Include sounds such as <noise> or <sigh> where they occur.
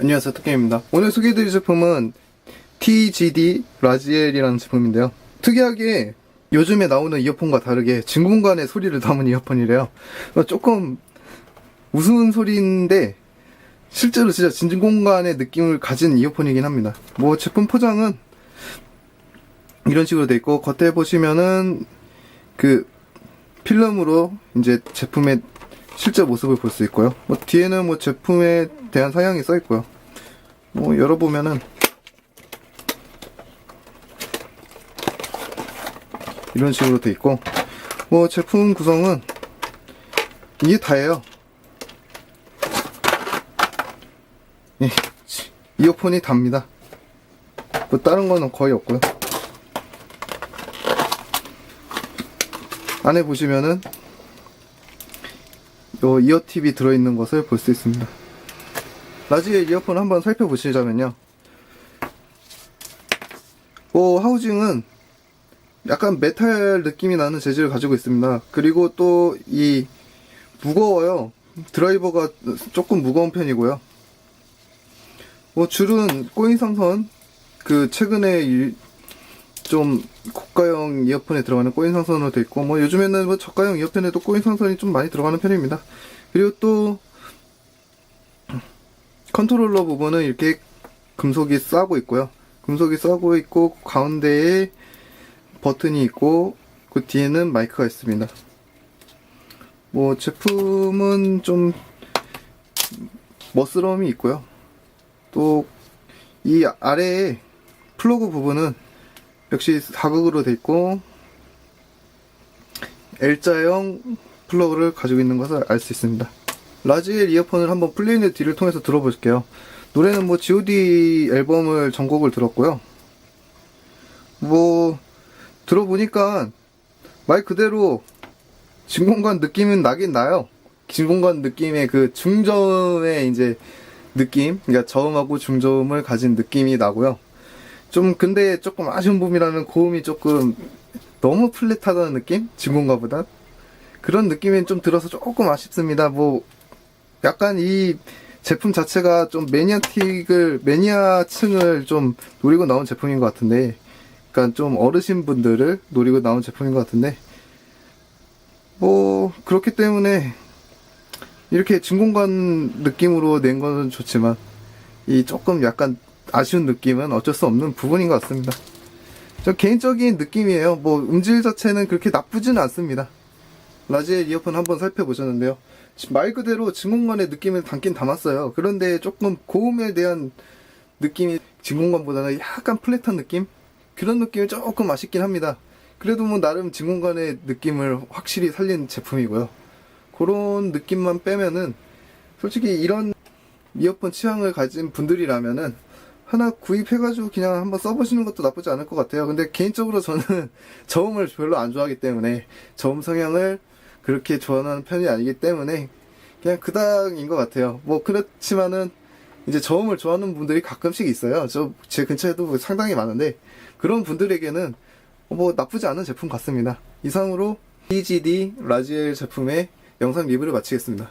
안녕하세요 토끼입니다. 오늘 소개해드릴 제품은 TGD 라지엘이라는 제품인데요. 특이하게 요즘에 나오는 이어폰과 다르게 진공관의 소리를 담은 이어폰이래요. 어, 조금 우스운 소리인데 실제로 진짜 진공관의 느낌을 가진 이어폰이긴 합니다. 뭐 제품 포장은 이런 식으로 돼 있고 겉에 보시면은 그 필름으로 이제 제품의 실제 모습을 볼 수 있고요. 뭐 뒤에는 뭐 제품에 대한 사양이 써 있고요. 뭐 열어보면은 이런 식으로 돼 있고 뭐 제품 구성은 이게 다예요. 예, 이어폰이 답니다. 뭐 다른 거는 거의 없고요. 안에 보시면은 요 이어팁이 들어있는 것을 볼 수 있습니다. 라지의 이어폰 한번 살펴보시자면요. 뭐 하우징은 약간 메탈 느낌이 나는 재질을 가지고 있습니다. 그리고 또 이 무거워요. 드라이버가 조금 무거운 편이고요. 뭐 줄은 꼬인 상선 그 최근에 이- 좀 고가형 이어폰에 들어가는 꼬인 상선으로 돼 있고 뭐 요즘에는 뭐 저가형 이어폰에도 꼬인 상선이 좀 많이 들어가는 편입니다. 그리고 또 컨트롤러 부분은 이렇게 금속이 싸고 있고요. 금속이 싸고 있고 가운데에 버튼이 있고 그 뒤에는 마이크가 있습니다. 뭐 제품은 좀 멋스러움이 있고요. 또 이 아래에 플러그 부분은 역시 사극으로 돼 있고 L자형 플러그를 가지고 있는 것을 알 수 있습니다. 라지엘 이어폰을 한번 플레이의 뒤를 통해서 들어볼게요. 노래는 뭐 G.O.D 앨범을 전곡을 들었고요. 뭐 들어보니까 말 그대로 진공관 느낌은 나긴 나요. 진공관 느낌의 그 중저음의 이제 느낌, 그러니까 저음하고 중저음을 가진 느낌이 나고요. 좀 근데 조금 아쉬운 부분이라는 고음이 조금 너무 플랫하다는 느낌? 진공가보다 그런 느낌이 좀 들어서 조금 아쉽습니다. 뭐 약간 이 제품 자체가 좀 매니아틱을 매니아층을 좀 노리고 나온 제품인 것 같은데, 그러니까 좀 어르신 분들을 노리고 나온 제품인 것 같은데, 뭐 그렇기 때문에 이렇게 진공관 느낌으로 낸 거는 좋지만 이 조금 약간 아쉬운 느낌은 어쩔 수 없는 부분인 것 같습니다. 저 개인적인 느낌이에요. 뭐 음질 자체는 그렇게 나쁘지는 않습니다. 라지엘 이어폰 한번 살펴보셨는데요. 말 그대로 진공관의 느낌을 담긴 담았어요. 그런데 조금 고음에 대한 느낌이 진공관보다는 약간 플랫한 느낌? 그런 느낌이 조금 아쉽긴 합니다. 그래도 뭐 나름 진공관의 느낌을 확실히 살린 제품이고요. 그런 느낌만 빼면은 솔직히 이런 이어폰 취향을 가진 분들이라면은 하나 구입해가지고 그냥 한번 써보시는 것도 나쁘지 않을 것 같아요. 근데 개인적으로 저는 <laughs> 저음을 별로 안 좋아하기 때문에 저음 성향을 그렇게 좋아하는 편이 아니기 때문에 그냥 그닥인 것 같아요. 뭐 그렇지만은 이제 저음을 좋아하는 분들이 가끔씩 있어요. 저 제 근처에도 뭐 상당히 많은데 그런 분들에게는 뭐 나쁘지 않은 제품 같습니다. 이상으로 EGD 라지엘 제품의 영상 리뷰를 마치겠습니다.